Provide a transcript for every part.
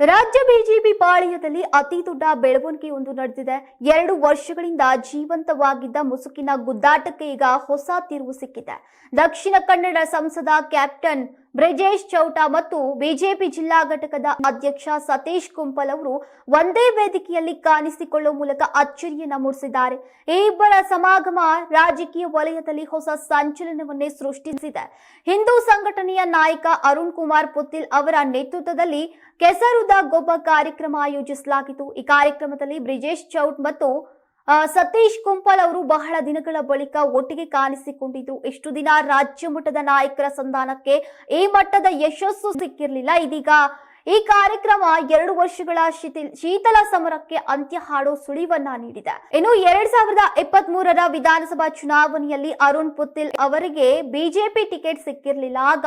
ರಾಜ್ಯ ಬಿಜೆಪಿ ಪಾಳ್ಯದಲ್ಲಿ ಅತಿ ದೊಡ್ಡ ಬೆಳವಣಿಗೆಯೊಂದು ನಡೆದಿದೆ. ಎರಡು ವರ್ಷಗಳಿಂದ ಜೀವಂತವಾಗಿದ್ದ ಮುಸುಕಿನ ಗುದ್ದಾಟಕ್ಕೆ ಈಗ ಹೊಸ ತಿರುವು ಸಿಕ್ಕಿದೆ. ದಕ್ಷಿಣ ಕನ್ನಡ ಸಂಸದ ಕ್ಯಾಪ್ಟನ್ ಬ್ರಿಜೇಶ್ ಚೌಟ ಮತ್ತು ಬಿಜೆಪಿ ಜಿಲ್ಲಾ ಘಟಕದ ಅಧ್ಯಕ್ಷ ಸತೀಶ್ ಕುಂಪಲ್ ಅವರು ಒಂದೇ ವೇದಿಕೆಯಲ್ಲಿ ಕಾಣಿಸಿಕೊಳ್ಳುವ ಮೂಲಕ ಅಚ್ಚರಿಯನ್ನ ಮೂಡಿಸಿದ್ದಾರೆ. ಈ ಇಬ್ಬರ ಸಮಾಗಮ ರಾಜಕೀಯ ವಲಯದಲ್ಲಿ ಹೊಸ ಸಂಚಲನವನ್ನೇ ಸೃಷ್ಟಿಸಿದೆ. ಹಿಂದೂ ಸಂಘಟನೆಯ ನಾಯಕ ಅರುಣ್ ಕುಮಾರ್ ಪುತ್ತಿಲ್ ಅವರ ನೇತೃತ್ವದಲ್ಲಿ ಕೆಸರುದ ಗೊಬ್ಬ ಕಾರ್ಯಕ್ರಮ ಆಯೋಜಿಸಲಾಗಿತ್ತು. ಈ ಕಾರ್ಯಕ್ರಮದಲ್ಲಿ ಬ್ರಿಜೇಶ್ ಚೌಟ್ ಮತ್ತು ಸತೀಶ್ ಕುಂಪಲ್ ಅವರು ಬಹಳ ದಿನಗಳ ಬಳಿಕ ಒಟ್ಟಿಗೆ ಕಾಣಿಸಿಕೊಂಡಿದ್ರು ಎಷ್ಟು ದಿನ ರಾಜ್ಯ ಮಟ್ಟದ ನಾಯಕರ ಸಂಧಾನಕ್ಕೆ ಈ ಮಟ್ಟದ ಯಶಸ್ಸು ಸಿಕ್ಕಿರಲಿಲ್ಲ. ಇದೀಗ ಈ ಕಾರ್ಯಕ್ರಮ ಎರಡು ವರ್ಷಗಳ ಶೀತಲ ಸಮರಕ್ಕೆ ಅಂತ್ಯ ಹಾಡೋ ಸುಳಿವನ್ನ ನೀಡಿದೆ. ಇನ್ನು ಎರಡ್ ಸಾವಿರದ ಇಪ್ಪತ್ತ್ ಮೂರರ ವಿಧಾನಸಭಾ ಚುನಾವಣೆಯಲ್ಲಿ ಅರುಣ್ ಪುತ್ತಿಲ್ ಅವರಿಗೆ ಬಿಜೆಪಿ ಟಿಕೆಟ್ ಸಿಕ್ಕಿರಲಿಲ್ಲ. ಆಗ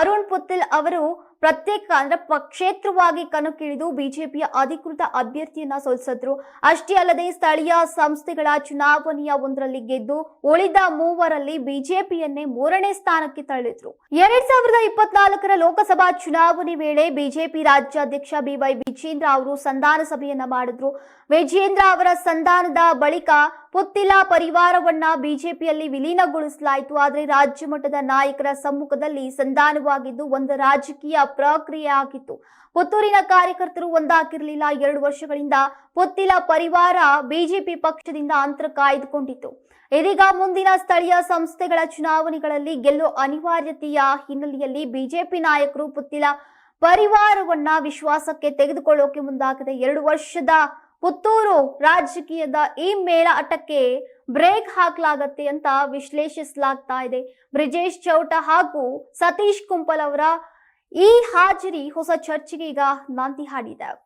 ಅರುಣ್ ಪುತ್ತಿಲ್ ಅವರು ಪ್ರತ್ಯೇಕ ಅಂದ್ರೆ ಪಕ್ಷೇತ್ರವಾಗಿ ಕಣಕ್ಕಿಳಿದು ಬಿಜೆಪಿಯ ಅಧಿಕೃತ ಅಭ್ಯರ್ಥಿಯನ್ನ ಸೋಲಿಸಿದ್ರು. ಅಷ್ಟೇ ಅಲ್ಲದೆ ಸ್ಥಳೀಯ ಸಂಸ್ಥೆಗಳ ಚುನಾವಣೆಯ ಒಂದರಲ್ಲಿ ಗೆದ್ದು ಉಳಿದ ಮೂವರಲ್ಲಿ ಬಿಜೆಪಿಯನ್ನೇ ಮೂರನೇ ಸ್ಥಾನಕ್ಕೆ ತಳ್ಳಿದ್ರು. ಎರಡ್ ಸಾವಿರದ ಇಪ್ಪತ್ನಾಲ್ಕರ ಲೋಕಸಭಾ ಚುನಾವಣೆ ವೇಳೆ ಬಿಜೆಪಿ ರಾಜ್ಯಾಧ್ಯಕ್ಷ ಬಿವೈ ವಿಜೇಂದ್ರ ಅವರು ಸಂಧಾನ ಸಭೆಯನ್ನ ಮಾಡಿದ್ರು. ವಿಜೇಂದ್ರ ಅವರ ಸಂಧಾನದ ಬಳಿಕ ಪುತ್ತಿಲ ಪರಿವಾರವನ್ನ ಬಿಜೆಪಿಯಲ್ಲಿ ವಿಲೀನಗೊಳಿಸಲಾಯಿತು, ಆದರೆ ರಾಜ್ಯ ಮಟ್ಟದ ನಾಯಕರ ಸಮ್ಮುಖದಲ್ಲಿ ಸಂಧಾನವಾಗಿದ್ದು ಒಂದು ರಾಜಕೀಯ ಪ್ರಕ್ರಿಯೆ ಆಗಿತ್ತು. ಪುತ್ತೂರಿನ ಕಾರ್ಯಕರ್ತರು ಒಂದಾಗಿರಲಿಲ್ಲ. ಎರಡು ವರ್ಷಗಳಿಂದ ಪುತ್ತಿಲ ಪರಿವಾರ ಬಿಜೆಪಿ ಪಕ್ಷದಿಂದ ಅಂತರ ಕಾಯ್ದುಕೊಂಡಿತ್ತು. ಇದೀಗ ಮುಂದಿನ ಸ್ಥಳೀಯ ಸಂಸ್ಥೆಗಳ ಚುನಾವಣೆಗಳಲ್ಲಿ ಗೆಲ್ಲುವ ಅನಿವಾರ್ಯತೆಯ ಹಿನ್ನೆಲೆಯಲ್ಲಿ ಬಿಜೆಪಿ ನಾಯಕರು ಪುತ್ತಿಲ ಪರಿವಾರವನ್ನ ವಿಶ್ವಾಸಕ್ಕೆ ತೆಗೆದುಕೊಳ್ಳೋಕೆ ಮುಂದಾಗಿದೆ. ಎರಡು ವರ್ಷದ ಪುತ್ತೂರು ರಾಜಕೀಯದ ಈ ಮೇಳಾಟಕ್ಕೆ ಬ್ರೇಕ್ ಹಾಕಲಾಗತ್ತೆ ಅಂತ ವಿಶ್ಲೇಷಿಸಲಾಗ್ತಾ ಇದೆ. ಬ್ರಿಜೇಶ್ ಚೌಟ ಹಾಗೂ ಸತೀಶ್ ಕುಂಪಲ್ ಅವರ ಈ ಹಾಜರಿ ಹೊಸ ಚರ್ಚೆಗೆ ಈಗ ನಾಂದಿ ಹಾಡಿದೆ.